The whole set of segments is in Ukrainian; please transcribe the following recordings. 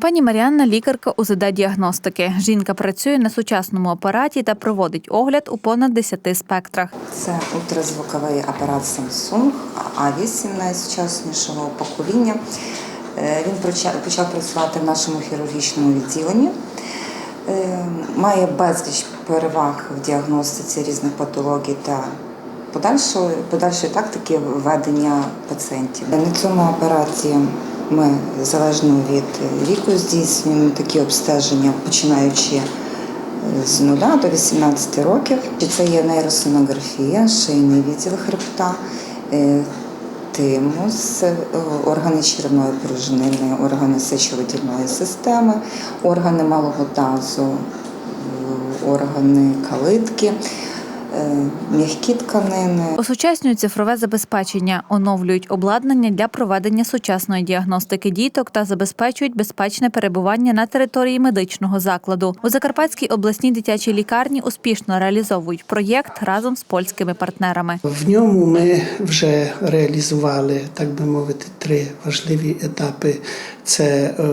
Пані Маріанна лікарка УЗД-діагностики. Жінка працює на сучасному апараті та проводить огляд у понад 10 спектрах. Це ультразвуковий апарат Samsung A8 найсучаснішого покоління. Е, Він почав- працювати в нашому хірургічному відділенні. Е, Має безліч переваг в діагностиці різних патологій та подальшої, подальшої тактики ведення пацієнтів. На цьому апараті ми залежно від віку здійснюємо такі обстеження, починаючи е, з 0 до 18 років. Це є нейросонографія, шийний відділ хребта, е, тимус, е, органи черевної пружинини, органи сечовидільної системи, органи малого тазу, органи калитки, м'які тканини. Осучаснюють цифрове забезпечення, оновлюють обладнання для проведення сучасної діагностики діток та забезпечують безпечне перебування на території медичного закладу. У Закарпатській обласній дитячій лікарні успішно реалізовують проєкт разом з польськими партнерами. В ньому ми вже реалізували, так би мовити, три важливі етапи. Це е,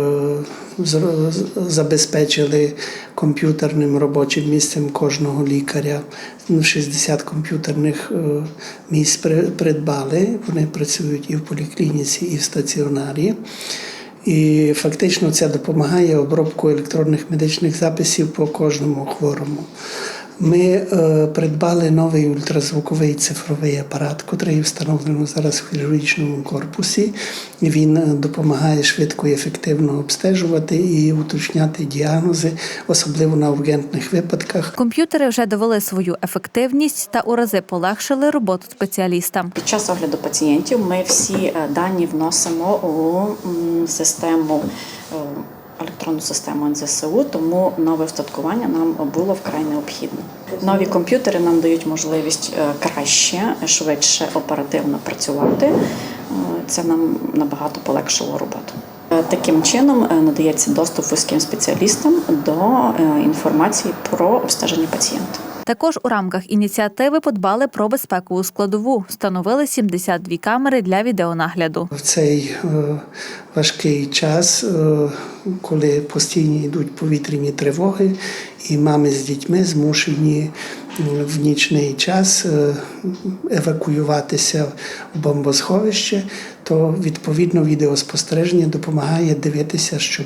забезпечили комп'ютерним робочим місцем кожного лікаря. Ну, 60 комп'ютерних е, місць придбали. Вони працюють і в поліклініці, і в стаціонарі. І фактично це допомагає обробку електронних медичних записів по кожному хворому. Ми е, придбали новий ультразвуковий цифровий апарат, який встановлено зараз в хірургічному корпусі. Він е, допомагає швидко і ефективно обстежувати і уточняти діагнози, особливо на ургентних випадках. Комп'ютери вже довели свою ефективність та у рази полегшили роботу спеціалістам. Під час огляду пацієнтів ми всі е, дані вносимо у систему. Електронну систему НЗСУ, тому нове встаткування нам було вкрай необхідно. Нові комп'ютери нам дають можливість е, краще, швидше, оперативно працювати. Е, Це нам набагато полегшило роботу. Е, Таким чином надається доступ вузьким спеціалістам до інформації про обстеження пацієнта. Також у рамках ініціативи подбали про безпекову складову. Встановили 72 камери для відеонагляду. В цей е, важкий час, е, коли постійно йдуть повітряні тривоги, і мами з дітьми змушені в нічний час е, евакуюватися в бомбосховище, то відповідно відеоспостереження допомагає дивитися, щоб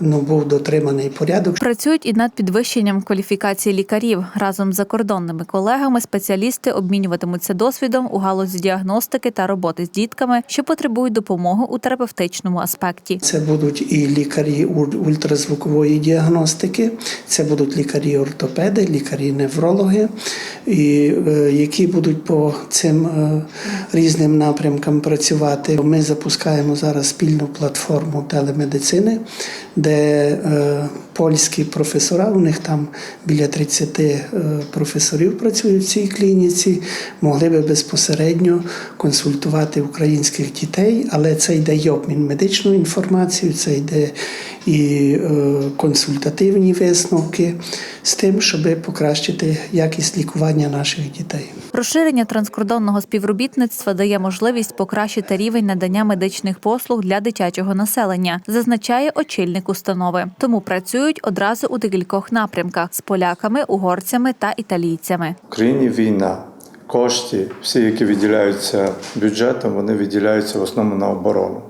ну, був дотриманий порядок. Працюють і над підвищенням кваліфікації лікарів. Разом з закордонними колегами спеціалісти обмінюватимуться досвідом у галузі діагностики та роботи з дітками, що потребують допомоги у терапевтичному аспекті. Це будуть і лікарі ультразвукової діагностики, це будуть лікарі-ортопеди, лікарі-неврологи, і, е, які будуть по цим е, різним напрямкам працювати. Ми запускаємо зараз спільну платформу телемедицини, де е, польські професора, у них там біля 30 е, професорів працюють в цій клініці, могли би безпосередньо консультувати українських дітей, але це йде і обмін медичною інформацією, це йде і е, консультативні висновки з тим, щоб покращити якість лікування наших дітей. Розширення транскордонного співробітництва дає можливість покращити рівень надання медичних послуг для дитячого населення, зазначає очільник установи. Тому працюють одразу у декількох напрямках з поляками, угорцями та італійцями. В країні війна. Кошти, всі, які виділяються бюджетом, вони виділяються в основному на оборону.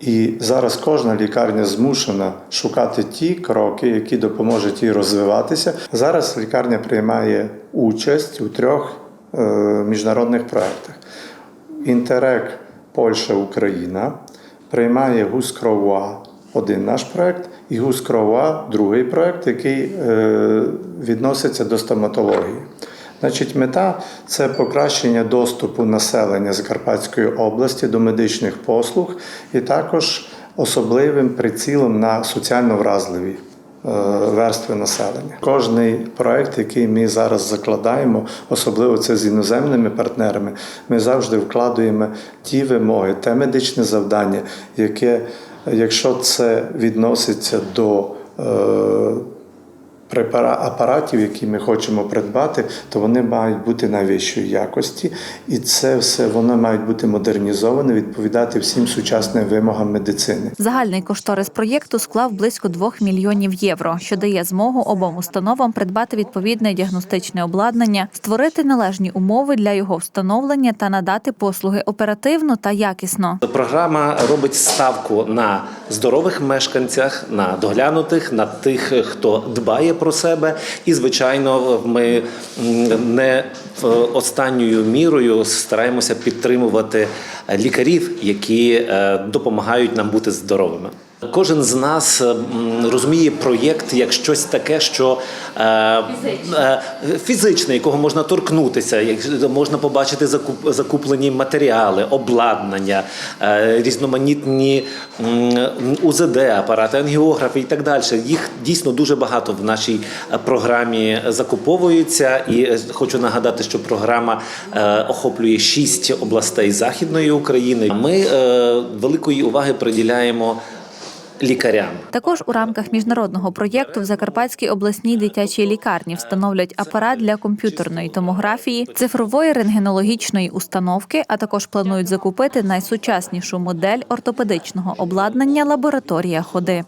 І зараз кожна лікарня змушена шукати ті кроки, які допоможуть їй розвиватися. Зараз лікарня приймає участь у трьох е, міжнародних проєктах. Інтерек Польща, Україна приймає Гускрова один наш проєкт, і Гускрова другий проєкт, який е, відноситься до стоматології. Значить, мета це покращення доступу населення Закарпатської області до медичних послуг і також особливим прицілом на соціально вразливі е, верстви населення. Кожний проект, який ми зараз закладаємо, особливо це з іноземними партнерами, ми завжди вкладуємо ті вимоги, те медичне завдання, яке, якщо це відноситься до е, апаратів, які ми хочемо придбати, то вони мають бути найвищої якості, і це все воно мають бути модернізоване, відповідати всім сучасним вимогам медицини. Загальний кошторис проєкту склав близько 2 мільйонів євро, що дає змогу обом установам придбати відповідне діагностичне обладнання, створити належні умови для його встановлення та надати послуги оперативно та якісно. Програма робить ставку на здорових мешканцях, на доглянутих, на тих, хто дбає про себе. І, звичайно, ми не останньою мірою стараємося підтримувати лікарів, які е, допомагають нам бути здоровими. Кожен з нас розуміє проєкт як щось таке, що е, е, фізичне, якого можна торкнутися, як можна побачити закуп, закуплені матеріали, обладнання, е, різноманітні УЗД, апарати, ангіографи і так далі. Їх дійсно дуже багато в нашій е, програмі закуповується. І е, хочу нагадати, що програма е, охоплює шість областей Західної України. Ми е, великої уваги приділяємо лікарям. Також у рамках міжнародного проєкту в Закарпатській обласній дитячій лікарні встановлять апарат для комп'ютерної томографії, цифрової рентгенологічної установки, а також планують закупити найсучаснішу модель ортопедичного обладнання лабораторія ходи.